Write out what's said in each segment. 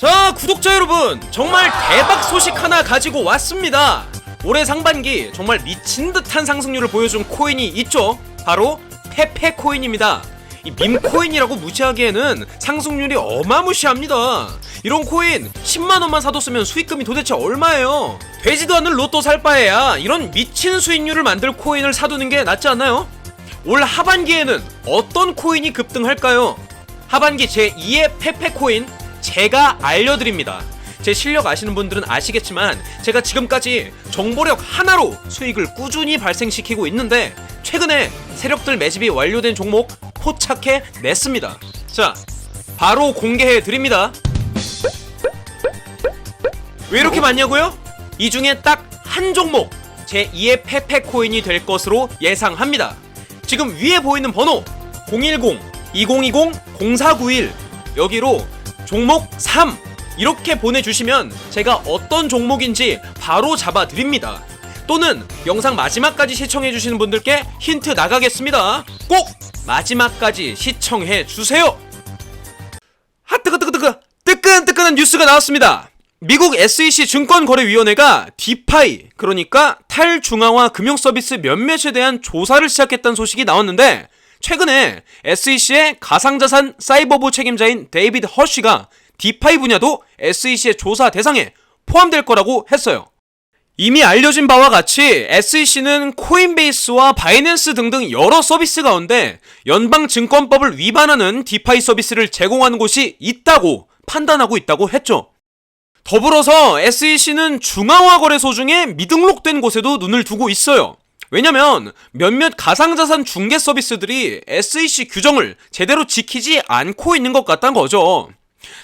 자 구독자 여러분 정말 대박 소식 하나 가지고 왔습니다. 올해 상반기 정말 미친 듯한 상승률을 보여준 코인이 있죠? 바로 페페 코인입니다. 이 밈코인이라고 무시하기에는 상승률이 어마무시합니다. 이런 코인 10만원만 사뒀으면 수익금이 도대체 얼마예요? 되지도 않는 로또 살 바에야 이런 미친 수익률을 만들 코인을 사두는 게 낫지 않나요? 올 하반기에는 어떤 코인이 급등할까요? 하반기 제2의 페페 코인 제가 알려드립니다. 제 실력 아시는 분들은 아시겠지만 제가 지금까지 정보력 하나로 수익을 꾸준히 발생시키고 있는데 최근에 세력들 매집이 완료된 종목 포착해 냈습니다. 자, 바로 공개해 드립니다. 왜 이렇게 많냐고요? 이 중에 딱 한 종목 제2의 페페 코인이 될 것으로 예상합니다. 지금 위에 보이는 번호 010-2020-0491 여기로 종목 3 이렇게 보내주시면 제가 어떤 종목인지 바로 잡아드립니다. 또는 영상 마지막까지 시청해주시는 분들께 힌트 나가겠습니다. 꼭 마지막까지 시청해주세요. 하 뜨거뜨거뜨거 뜨끈뜨끈한 뉴스가 나왔습니다. 미국 SEC 증권거래위원회가 디파이 그러니까 탈중앙화 금융서비스 몇몇에 대한 조사를 시작했다는 소식이 나왔는데 최근에 SEC의 가상자산 사이버부 책임자인 데이비드 허쉬가 디파이 분야도 SEC의 조사 대상에 포함될 거라고 했어요. 이미 알려진 바와 같이 SEC는 코인베이스와 바이낸스 등등 여러 서비스 가운데 연방증권법을 위반하는 디파이 서비스를 제공하는 곳이 있다고 판단하고 있다고 했죠. 더불어서 SEC는 중앙화 거래소 중에 미등록된 곳에도 눈을 두고 있어요. 왜냐면 몇몇 가상자산 중개 서비스들이 SEC 규정을 제대로 지키지 않고 있는 것 같다는 거죠.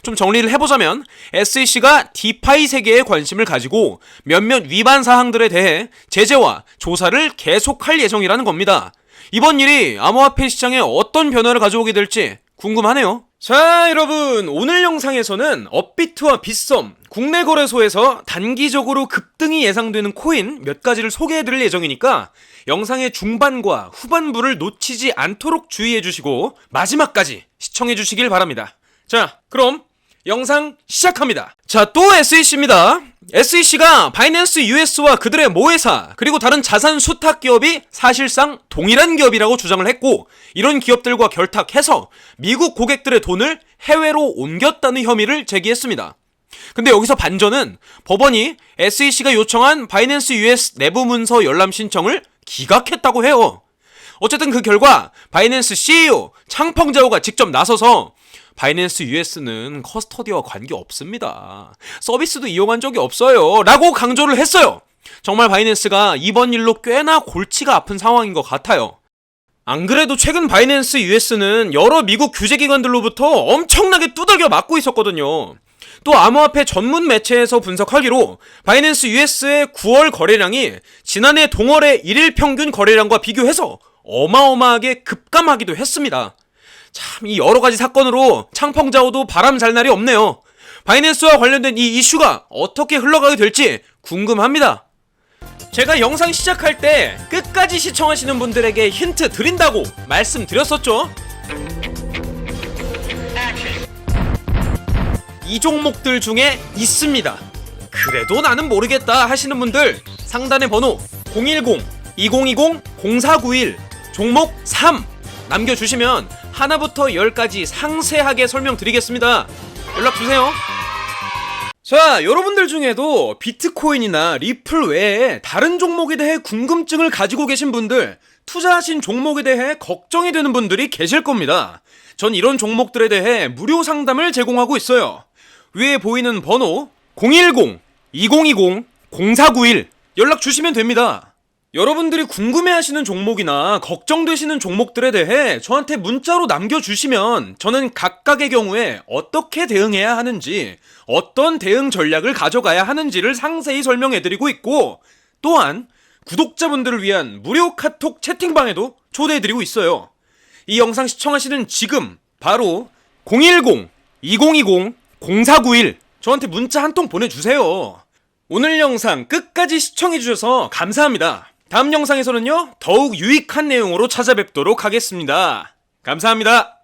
좀 정리를 해보자면 SEC가 디파이 세계에 관심을 가지고 몇몇 위반 사항들에 대해 제재와 조사를 계속할 예정이라는 겁니다. 이번 일이 암호화폐 시장에 어떤 변화를 가져오게 될지 궁금하네요. 자, 여러분. 오늘 영상에서는 업비트와 빗썸, 국내 거래소에서 단기적으로 급등이 예상되는 코인 몇 가지를 소개해 드릴 예정이니까 영상의 중반과 후반부를 놓치지 않도록 주의해 주시고 마지막까지 시청해 주시길 바랍니다. 자, 그럼 영상 시작합니다. 자, 또 SEC입니다. SEC가 바이낸스 US와 그들의 모회사 그리고 다른 자산 수탁 기업이 사실상 동일한 기업이라고 주장을 했고 이런 기업들과 결탁해서 미국 고객들의 돈을 해외로 옮겼다는 혐의를 제기했습니다. 근데 여기서 반전은 법원이 SEC가 요청한 바이낸스 US 내부 문서 열람 신청을 기각했다고 해요. 어쨌든 그 결과 바이낸스 CEO 창펑자오가 직접 나서서 바이낸스 US는 커스터디와 관계 없습니다. 서비스도 이용한 적이 없어요. 라고 강조를 했어요. 정말 바이낸스가 이번 일로 꽤나 골치가 아픈 상황인 것 같아요. 안 그래도 최근 바이낸스 US는 여러 미국 규제기관들로부터 엄청나게 두들겨 맞고 있었거든요. 또 암호화폐 전문 매체에서 분석하기로 바이낸스 US의 9월 거래량이 지난해 동월의 1일 평균 거래량과 비교해서 어마어마하게 급감하기도 했습니다. 참, 이 여러 가지 사건으로 창펑자오도 바람 잘 날이 없네요. 바이낸스와 관련된 이 이슈가 어떻게 흘러가게 될지 궁금합니다. 제가 영상 시작할 때 끝까지 시청하시는 분들에게 힌트 드린다고 말씀드렸었죠? 이 종목들 중에 있습니다. 그래도 나는 모르겠다 하시는 분들 상단의 번호 010-2020-0491 종목 3 남겨주시면 하나부터 10까지 상세하게 설명드리겠습니다. 연락주세요. 자, 여러분들 중에도 비트코인이나 리플 외에 다른 종목에 대해 궁금증을 가지고 계신 분들, 투자하신 종목에 대해 걱정이 되는 분들이 계실 겁니다. 전 이런 종목들에 대해 무료 상담을 제공하고 있어요. 위에 보이는 번호 010-2020-0491 연락 주시면 됩니다. 여러분들이 궁금해하시는 종목이나 걱정되시는 종목들에 대해 저한테 문자로 남겨주시면 저는 각각의 경우에 어떻게 대응해야 하는지, 어떤 대응 전략을 가져가야 하는지를 상세히 설명해드리고 있고, 또한 구독자분들을 위한 무료 카톡 채팅방에도 초대해드리고 있어요. 이 영상 시청하시는 지금 바로 010-2020-0491 저한테 문자 한 통 보내주세요. 오늘 영상 끝까지 시청해주셔서 감사합니다. 다음 영상에서는요, 더욱 유익한 내용으로 찾아뵙도록 하겠습니다. 감사합니다.